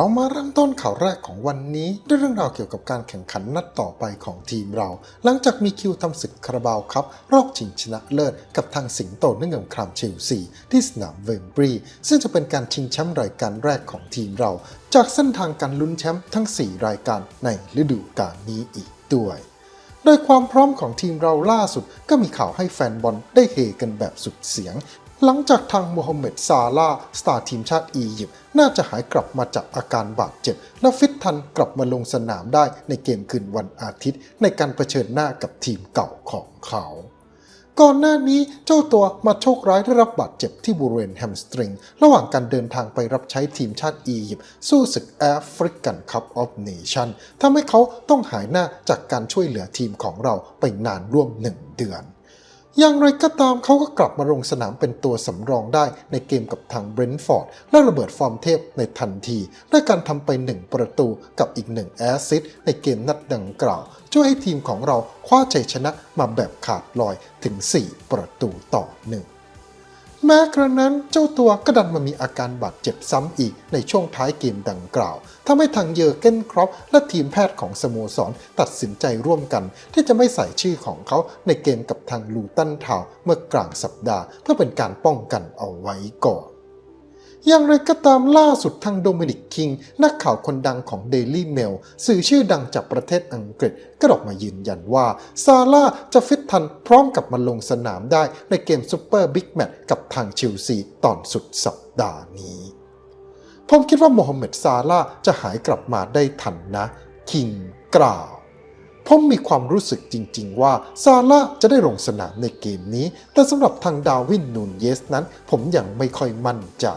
เรามาเริ่มต้นข่าวแรกของวันนี้ด้วยเรื่องราวเกี่ยวกับการแข่งขันนัดต่อไปของทีมเรา หลังจากมีคิวทำศึกคาราบาวครับ รอบชิงชนะเลิศกับทางสิงโตเนื่องกับครามเชลซีที่สนามเวมบรีซึ่งจะเป็นการชิงแชมป์รายการแรกของทีมเรา จากเส้นทางการลุ้นแชมป์ทั้ง 4 รายการในฤดูกาลนี้อีกด้วยโดยความพร้อมของทีมเราล่าสุดก็มีข่าวให้แฟนบอลได้เฮกันแบบสุดเสียง หลังจากทางโมฮัมเหม็ดซาลาสตาร์ทีมชาติอียิปต์น่าจะหายกลับมาจากอาการบาดเจ็บ และฟิตทันกลับมาลงสนามได้ในเกมคืนวันอาทิตย์ ในการเผชิญหน้ากับทีมเก่าของเขา ก่อนหน้านี้เจ้าตัวมาโชคร้ายได้รับบาดเจ็บที่บริเวณแฮมสตริง ระหว่างการเดินทางไปรับใช้ทีมชาติอียิปต์สู้ศึกแอฟริกันคัพออฟเนชั่นทำให้เขาต้องหายหน้าจากการช่วยเหลือทีมของเราไปนานร่วมหนึ่งเดือน อย่างไรก็ตามเขาก็กลับมาลงสนามเป็นตัวสำรองได้ในเกมกับทางเบรนท์ฟอร์ดและระเบิดฟอร์มเทพในทันทีด้วยการทำไป 1 ประตูกับอีก 1 แอสซิสต์ในเกมนัดดังกล่าว ช่วยให้ทีมของเราคว้าชัยชนะมาแบบขาดลอยถึง 4 ประตูต่อหนึ่ง แม้กระนั้นเจ้าตัวก็ดันมามีอาการบาดเจ็บซ้ำอีกในช่วงท้ายเกมดังกล่าวทำให้ทางเยอร์เกนครอปและทีมแพทย์ของสโมสรตัดสินใจร่วมกัน ที่จะไม่ใส่ชื่อของเขาในเกมกับทางลูตันทาวเมื่อกลางสัปดาห์ เพื่อเป็นการป้องกันเอาไว้ก่อน อย่างไรก็ตามล่าสุดทางโดมินิกคิง นักข่าวคนดังของ Daily Mail สื่อชื่อดังจากประเทศอังกฤษก็ออกมายืนยันว่า ซาร่าจะฟิตทันพร้อมกับมาลงสนามได้ในเกมซูเปอร์บิ๊กแมตช์กับทางเชลซีตอนสุดสัปดาห์นี้ ผมคิดว่าโมฮัมเหม็ดซาร่าจะหายกลับมาได้ทันนะ คิงกล่าวผมมีความรู้สึกจริง ๆ ว่า ซาร่าจะได้ลงสนามในเกมนี้ แต่สำหรับทางดาวินนูนเยสนั้น ผมยังไม่ค่อยมั่นใจ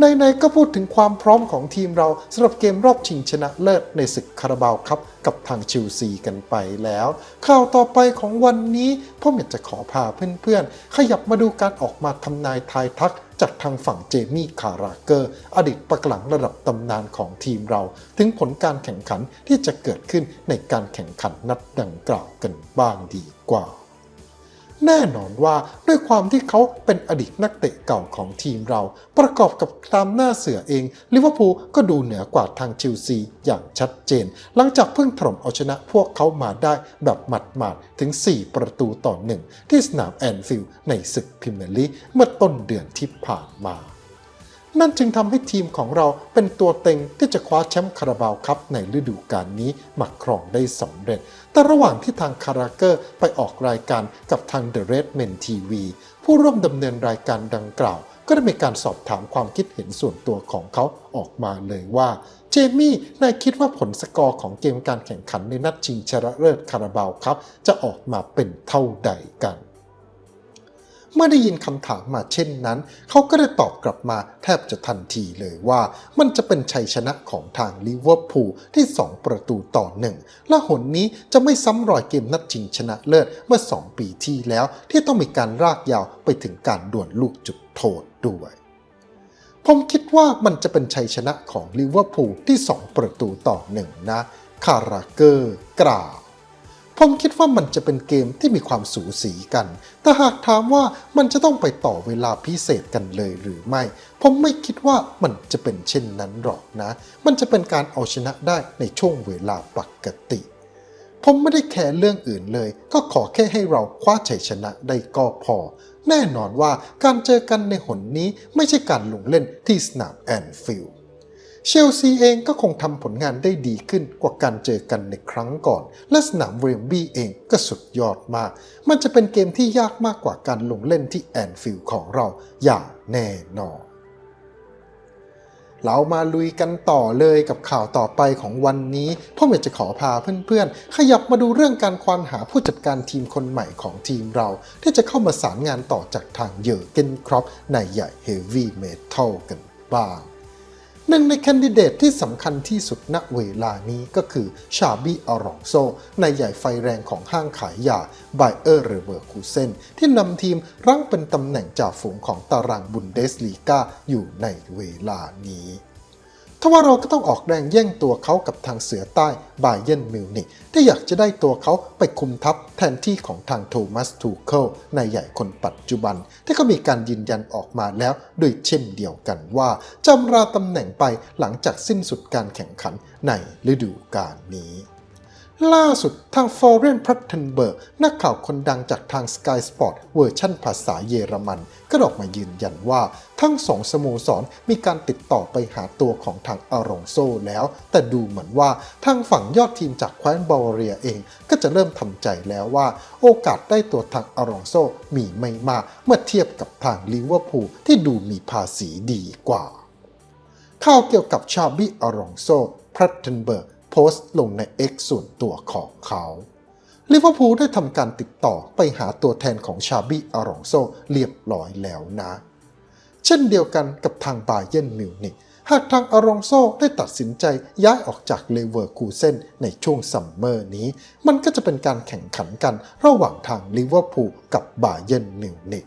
ในๆก็พูดถึงความพร้อมของทีมเราสำหรับเกมรอบชิงชนะเลิศในศึกคาราบาวครับกับทางชิลซีกันไปแล้ว ข่าวต่อไปของวันนี้ผมอยากจะขอพาเพื่อนๆ ขยับมาดูการออกมาทำนายทายทักจากทางฝั่งเจมี่คาราเกอร์ อดีตปักหลังระดับตำนานของทีมเรา ถึงผลการแข่งขันที่จะเกิดขึ้นในการแข่งขันนัดดังกล่าวกันบ้างดีกว่า แน่นอนว่าด้วยความที่เขาเป็นอดีตนักเตะเก่าของทีมเรา ประกอบกับตามหน้าเสือเองลิเวอร์พูลก็ดูเหนือกว่าทางชิลซีอย่างชัดเจน หลังจากเพิ่งถล่มเอาชนะพวกเขามาได้แบบหมัดๆถึง 4 ประตูต่อหนึ่งที่สนามแอนฟิลด์ในศึกพรีเมียร์ลีกเมื่อต้นเดือนที่ผ่านมา นั่นจึงทำให้ทีมของเราเป็นตัวเต็งที่จะคว้าแชมป์คาราบาวครับในฤดูกาลนี้มาครองได้สำเร็จ แต่ระหว่างที่ทางคาราเกอร์ไปออกรายการกับทาง The Red Men TV ผู้ร่วมดำเนินรายการดังกล่าว ก็ได้มีการสอบถามความคิดเห็นส่วนตัวของเขาออกมาเลยว่าเจมี่นายคิดว่าผลสกอร์ของเกมการแข่งขันในนัดชิงชนะเลิศคาราบาวครับจะออกมาเป็นเท่าใดกัน มื่อได้ยินคำถามมาเช่นนั้น เขาก็ได้ตอบกลับมาแทบจะทันทีเลยว่า มันจะเป็นชัยชนะของทางลิเวอร์พูลที่ 2 ประตูต่อหนึ่งและหนนี้จะไม่ซ้ำรอยเกมนัดชิงชนะเลิศเมื่อ 2 ปีที่แล้ว ที่ต้องมีการรากยาวไปถึงการดวลลูกจุดโทษด้วยผมคิดว่ามันจะเป็นชัยชนะของลิเวอร์พูลที่ 2 ประตูต่อหนึ่งนะ คาราเกอร์กล่าว ผมคิดว่ามันจะเป็นเกมที่มีความสูสีกัน แต่หากถามว่ามันจะต้องไปต่อเวลาพิเศษกันเลยหรือไม่ ผมไม่คิดว่ามันจะเป็นเช่นนั้นหรอกนะ มันจะเป็นการเอาชนะได้ในช่วงเวลาปกติ ผมไม่ได้แคร์เรื่องอื่นเลย ก็ขอแค่ให้เราคว้าชัยชนะได้ก็พอ แน่นอนว่าการเจอกันในหนนี้ไม่ใช่การลงเล่นที่สนามแอนฟิลด์ เชลซีเองก็คงทำผลงานได้ดีขึ้นกว่าการเจอกันในครั้งก่อน และสนามเวมบลีย์เองก็สุดยอดมาก มันจะเป็นเกมที่ยากมากกว่าการลงเล่นที่แอนฟิลด์ของเราอย่างแน่นอนเรามาลุยกันต่อเลยกับข่าวต่อไปของวันนี้พ่ออยากจะขอพาเพื่อนๆ ขยับมาดูเรื่องการควานหาผู้จัดการทีมคนใหม่ของทีมเรา ที่จะเข้ามาสารงานต่อจากทางเยอร์เกนครอปในใหญ่เฮฟวี่เมทัลกันบ้าง หนึ่งในแคนดิเดตที่สำคัญที่สุดณเวลานี้ก็คือชาบีอารองโซในายใหญ่ไฟแรงของห้างขายยาไบเออร์เรเวอร์คูเซนที่นำทีมรั้งเป็นตำแหน่งจ่าฝูงของตารางบุนเดสลีกาอยู่ในเวลานี้ ทว่าเราก็ต้องออกแรงแย่งตัวเขากับทางเสือใต้บาเยนมิวนิกที่อยากจะได้ตัวเขาไปคุมทัพแทนที่ของทางโทมัสทูเคิลนายใหญ่คนปัจจุบัน ที่ก็มีการยืนยันออกมาแล้วด้วยเช่นเดียวกันว่าจำราตำแหน่งไปหลังจากสิ้นสุดการแข่งขันในฤดูกาลนี้ ล่าสุดทางฟอร์เรนพัตเทนเบิร์กนักข่าวคนดังจากทาง Sky Sport เวอร์ชั่นภาษาเยอรมัน ก็ออกมายืนยันว่า ทั้งสองสโมสรมีการติดต่อไปหาตัวของทางอารองโซแล้ว แต่ดูเหมือนว่าทางฝั่งยอดทีมจากแคว้นบาวาเรียเอง ก็จะเริ่มทำใจแล้วว่า โอกาสได้ตัวทางอารองโซมีไม่มากเมื่อเทียบกับทางลิเวอร์พูลที่ดูมีภาษีดีกว่าข่าวเกี่ยวกับชาบิอารองโซพรัตเทนเบิร์ก โพสต์ลงใน X ส่วนตัวของเขาลิเวอร์พูลได้ทำการติดต่อไปหาตัวแทนของชาบิอารองโซเรียบร้อยแล้วนะ เช่นเดียวกันกับทางบาเยนมิวนิกหากทางอารองโซได้ตัดสินใจย้ายออกจากเลเวอร์คูเซนในช่วงซัมเมอร์นี้ มันก็จะเป็นการแข่งขันกันระหว่างทางลิเวอร์พูลกับบาเยนมิวนิก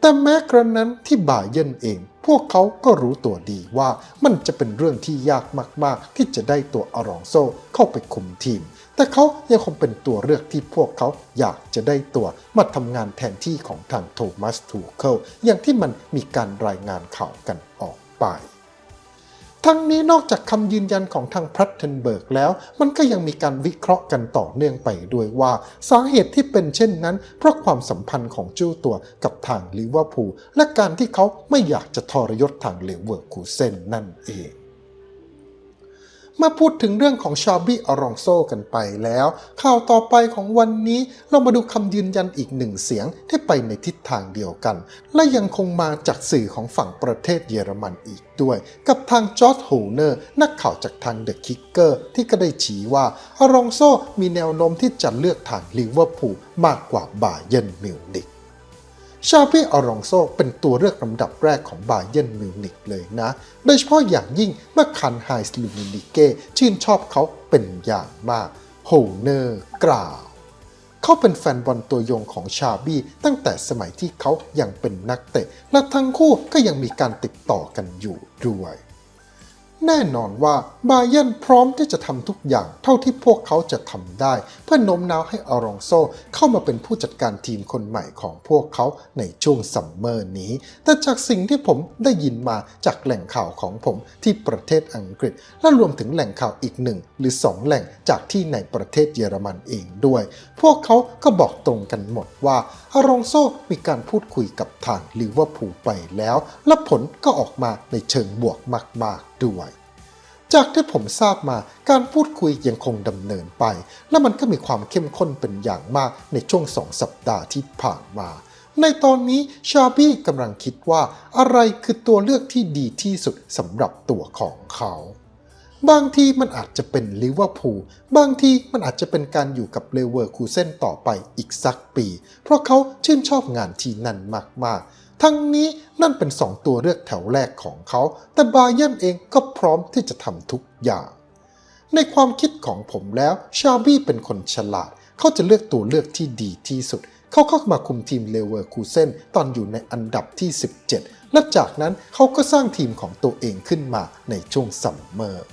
แต่แม้กระนั้นที่บาเยนเอง พวกเขาก็รู้ตัวดีว่ามันจะเป็นเรื่องที่ยากมากๆ ที่จะได้ตัวอารองโซเข้าไปคุมทีม แต่เขายังคงเป็นตัวเลือกที่พวกเขาอยากจะได้ตัวมาทำงานแทนที่ของทางโทมัสทูเคิลอย่างที่มันมีการรายงานข่าวกันออกไป ทั้งนี้นอกจากคำยืนยันของทางพรัตเทนเบิร์กแล้ว มันก็ยังมีการวิเคราะห์กันต่อเนื่องไปด้วยว่า สาเหตุที่เป็นเช่นนั้น เพราะความสัมพันธ์ของจู้ตัวกับทางลิเวอร์พูลและการที่เขาไม่อยากจะทรยศทางเลเวอร์คูเซนนั่นเอง มาพูดถึงเรื่องของชาบิอารองโซกันไปแล้ว ข่าวต่อไปของวันนี้เรามาดูคำยืนยันอีกหนึ่งเสียงที่ไปในทิศทางเดียวกัน และยังคงมาจากสื่อของฝั่งประเทศเยอรมันอีกด้วย กับทางจอร์จโฮเนอร์นักข่าวจากทางเดอะคิกเกอร์ที่ก็ได้ชี้ว่าอารองโซมีแนวโน้มที่จะเลือกทางลิเวอร์พูลมากกว่าบาเยนมิวนิก ชาบิอารองโซเป็นตัวเลือกลำดับแรกของบาเยนมิวนิกเลยนะ โดยเฉพาะอย่างยิ่งเมื่อคันไฮส์ลูมินิเกชื่นชอบเขาเป็นอย่างมากโฮเนอร์กล่าวเขาเป็นแฟนบอลตัวยงของชาบี้ตั้งแต่สมัยที่เขายังเป็นนักเตะ และทั้งคู่ก็ยังมีการติดต่อกันอยู่ด้วย แน่นอนว่าบาเยนพร้อมที่จะทำทุกอย่างเท่าที่พวกเขาจะทำได้ เพื่อโน้มน้าวให้อารองโซเข้ามาเป็นผู้จัดการทีมคนใหม่ของพวกเขาในช่วงซัมเมอร์นี้ แต่จากสิ่งที่ผมได้ยินมาจากแหล่งข่าวของผมที่ประเทศอังกฤษ และรวมถึงแหล่งข่าวอีกหนึ่งหรือสองแหล่งจากที่ในประเทศเยอรมันเองด้วย พวกเขาก็บอกตรงกันหมดว่าอารองโซมีการพูดคุยกับทางลิเวอร์พูลไปแล้ว และผลก็ออกมาในเชิงบวกมากๆด้วย จากที่ผมทราบมาการพูดคุยยังคงดำเนินไป และมันก็มีความเข้มข้นเป็นอย่างมากในช่วงสองสัปดาห์ที่ผ่านมา ในตอนนี้ชาบี้กำลังคิดว่าอะไรคือตัวเลือกที่ดีที่สุดสำหรับตัวของเขาบางทีมันอาจจะเป็นลิเวอร์พูล บางทีมันอาจจะเป็นการอยู่กับเลเวอร์คูเซนต่อไปอีกสักปี เพราะเขาชื่นชอบงานที่นั่นมากๆ ทั้งนี้นั่นเป็นสองตัวเลือกแถวแรกของเขา แต่บาเยนเองก็พร้อมที่จะทำทุกอย่าง ในความคิดของผมแล้วชาบี้เป็นคนฉลาด เขาจะเลือกตัวเลือกที่ดีที่สุด เขาเข้ามาคุมทีมเลเวอร์คูเซนตอนอยู่ในอันดับที่ 17 และจากนั้นเขาก็สร้างทีมของตัวเองขึ้นมาในช่วงซัมเมอร์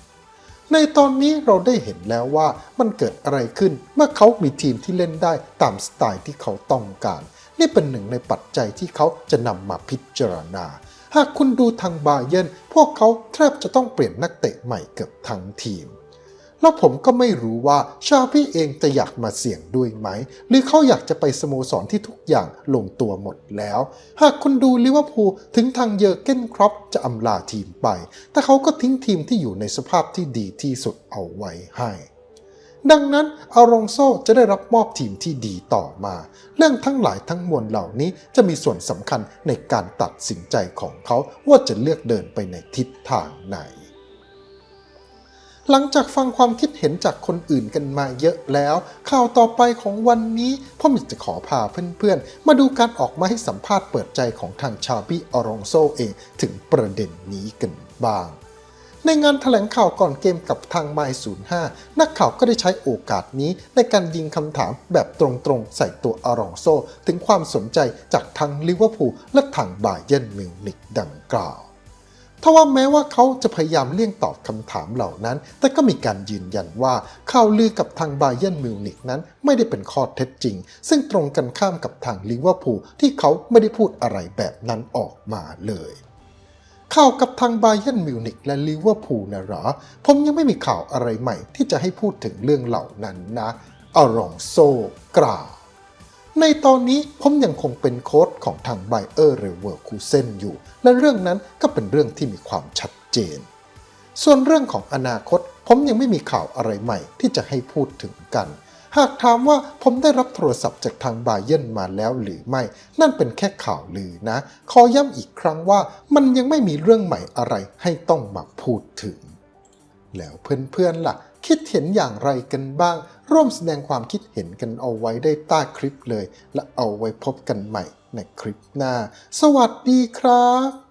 ในตอนนี้เราได้เห็นแล้วว่ามันเกิดอะไรขึ้นเมื่อเขามีทีมที่เล่นได้ตามสไตล์ที่เขาต้องการ นี่เป็นหนึ่งในปัจจัยที่เขาจะนำมาพิจารณา หากคุณดูทางบาเยนพวกเขาแทบจะต้องเปลี่ยนนักเตะใหม่เกือบทั้งทีม แล้วผมก็ไม่รู้ว่าชาพี่เองจะอยากมาเสี่ยงด้วยไหม หรือเขาอยากจะไปสโมสรที่ทุกอย่างลงตัวหมดแล้ว หากคุณดูลิเวอร์พูลถึงทางเยอร์เกนครอปจะอำลาทีมไป แต่เขาก็ทิ้งทีมที่อยู่ในสภาพที่ดีที่สุดเอาไว้ให้ ดังนั้นอารองโซจะได้รับมอบทีมที่ดีต่อมา เรื่องทั้งหลายทั้งมวลเหล่านี้จะมีส่วนสำคัญในการตัดสินใจของเขาว่าจะเลือกเดินไปในทิศทางไหน หลังจากฟังความคิดเห็นจากคนอื่นกันมาเยอะแล้ว ข่าวต่อไปของวันนี้พ่อมิจะขอพาเพื่อนๆ มาดูการออกมาให้สัมภาษณ์เปิดใจของทางชาบิอารองโซเองถึงประเด็นนี้กันบ้าง ในงานถแถลงข่าวก่อนเกมกับทางไมล์05 นักข่าวก็ได้ใช้โอกาสนี้ในการยิงคำถามแบบตรงๆ ใส่ตัวอารองโซ ถึงความสนใจจากทางลิเวอร์พูลและทางบาเยนมิวนิกดังกล่าวทว่าแม้ว่าเขาจะพยายามเลี่ยงตอบคำถามเหล่านั้น แต่ก็มีการยืนยันว่าข่าวลือกับทางบาเยนมิวนิกนั้นไม่ได้เป็นข้อเท็จจริง ซึ่งตรงกันข้ามกับทางลิเวอร์พูลที่เขาไม่ได้พูดอะไรแบบนั้นออกมาเลย ข่าวกับทางบาเย r n นมิวนิกและลิเวอร์พูลนะเหรอ ผมยังไม่มีข่าวอะไรใหม่ที่จะให้พูดถึงเรื่องเหล่านั้นนะอารองโซกล่าวในตอนนี้ผมยังคงเป็นโค้ชของทางไบเออร์เรเวอร์คูเซนอยู่ และเรื่องนั้นก็เป็นเรื่องที่มีความชัดเจน ส่วนเรื่องของอนาคต ผมยังไม่มีข่าวอะไรใหม่ที่จะให้พูดถึงกัน หากถามว่าผมได้รับโทรศัพท์จากทางบาเย r n มาแล้วหรือไม่ นั่นเป็นแค่ข่าวลือนะ ขอย้ำอีกครั้งว่ามันยังไม่มีเรื่องใหม่อะไรให้ต้องมาพูดถึง แล้วเพื่อนๆล่ะ คิดเห็นอย่างไรกันบ้าง ร่วมแสดงความคิดเห็นกันเอาไว้ได้ใต้คลิปเลย และเอาไว้พบกันใหม่ในคลิปหน้า สวัสดีครับ